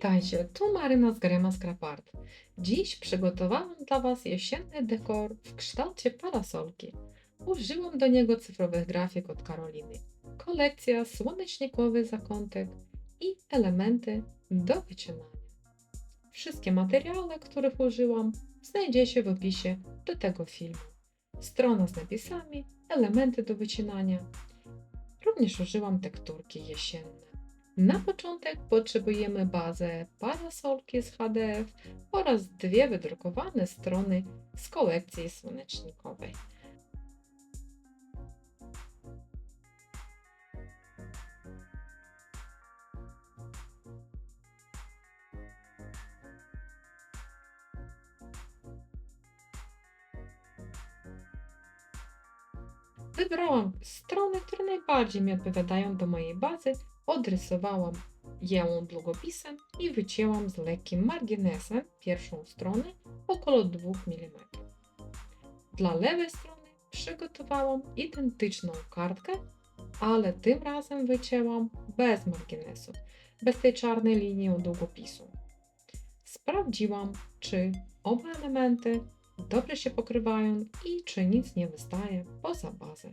Witajcie, tu Maryna z Grema Scrapart. Dziś przygotowałam dla Was jesienny dekor w kształcie parasolki. Użyłam do niego cyfrowych grafik od Karoliny. Kolekcja słonecznikowy zakątek i elementy do wycinania. Wszystkie materiały, których użyłam, znajdziecie w opisie do tego filmu. Strona z napisami, elementy do wycinania. Również użyłam tekturki jesienne. Na początek potrzebujemy bazę parasolki z HDF oraz dwie wydrukowane strony z kolekcji słonecznikowej. Wybrałam strony, które najbardziej mi odpowiadają do mojej bazy, odrysowałam ją długopisem i wycięłam z lekkim marginesem pierwszą stronę około 2 mm. Dla lewej strony przygotowałam identyczną kartkę, ale tym razem wycięłam bez marginesu, bez tej czarnej linii długopisu. Sprawdziłam, czy oba elementy dobrze się pokrywają i czy nic nie wystaje poza bazę.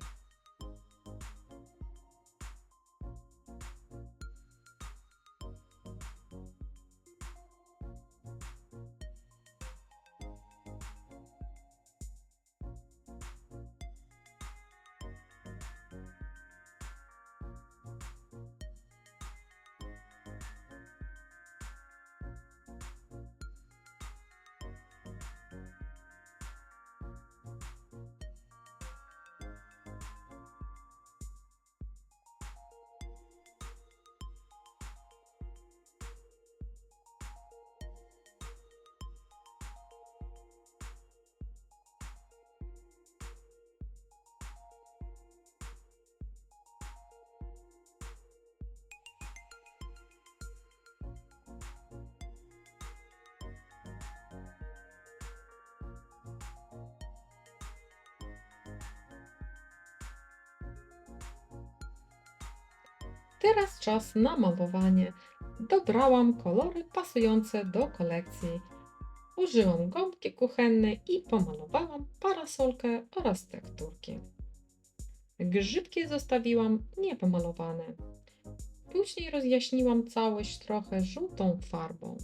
Teraz czas na malowanie. Dobrałam kolory pasujące do kolekcji. Użyłam gąbki kuchennej i pomalowałam parasolkę oraz tekturki. Grzybki zostawiłam niepomalowane. Później rozjaśniłam całość trochę żółtą farbą.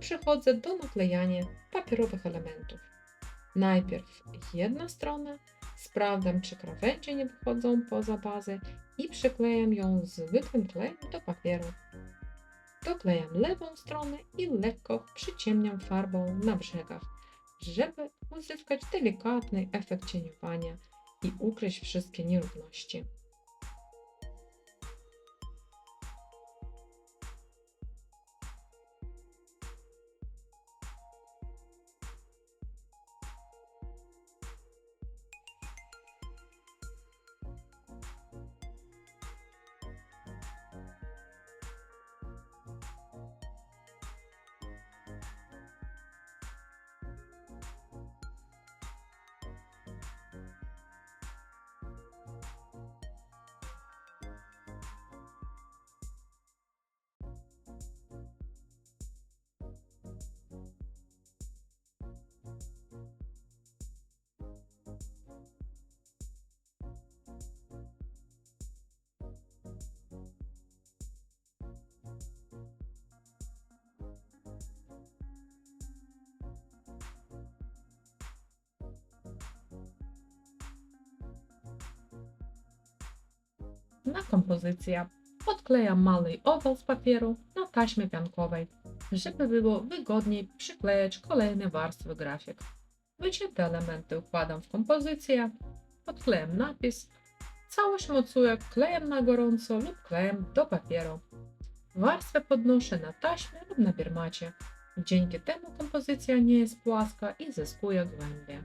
Przechodzę do naklejania papierowych elementów. Najpierw jedna strona, sprawdzam czy krawędzie nie wychodzą poza bazę i przyklejam ją zwykłym klejem do papieru. Doklejam lewą stronę i lekko przyciemniam farbą na brzegach, żeby uzyskać delikatny efekt cieniowania i ukryć wszystkie nierówności. Następna kompozycja. Podklejam mały owal z papieru na taśmie piankowej, żeby było wygodniej przyklejać kolejne warstwy grafik. Wycięte elementy układam w kompozycję, podklejam napis, całość mocuję klejem na gorąco lub klejem do papieru. Warstwę podnoszę na taśmie lub na birmacie. Dzięki temu kompozycja nie jest płaska i zyskuje głębię.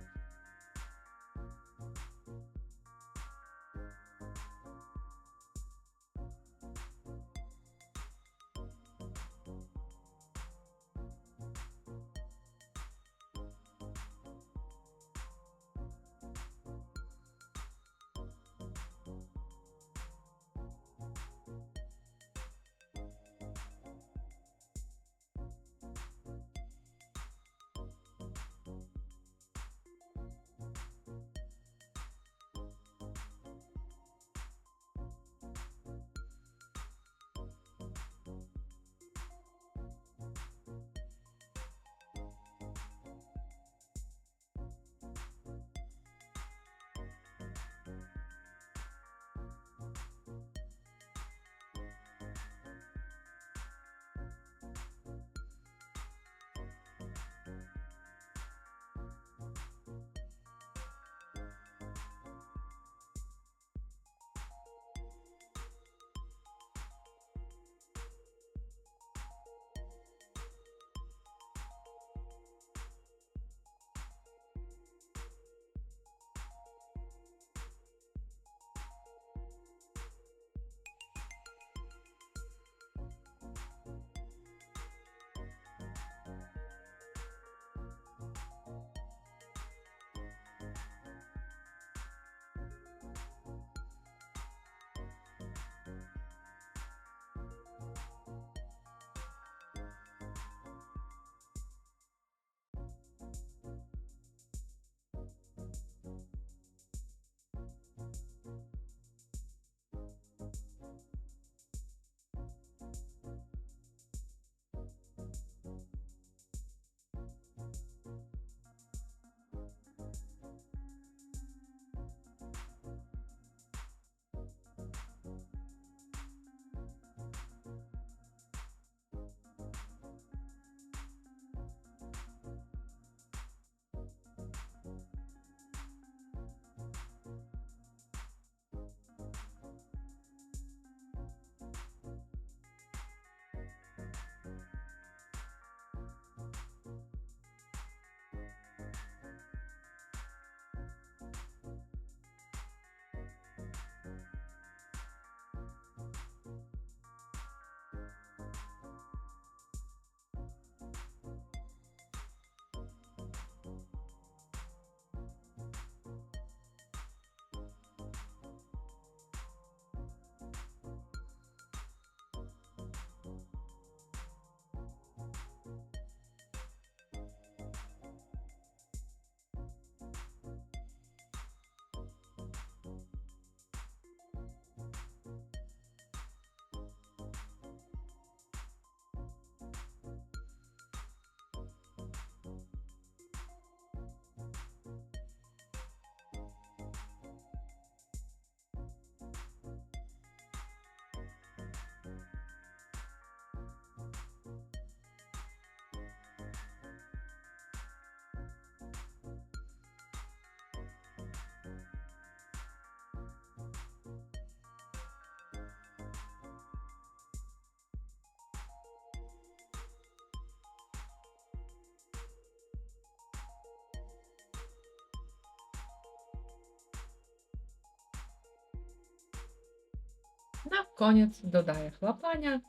Na koniec dodaję chlapania,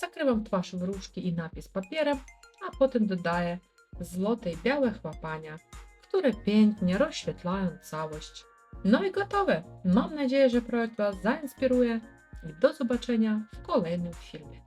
zakrywam twarz wróżki i napis papierem, a potem dodaję złote i białe chlapania, które pięknie rozświetlają całość. No i gotowe! Mam nadzieję, że projekt Was zainspiruje i do zobaczenia w kolejnym filmie.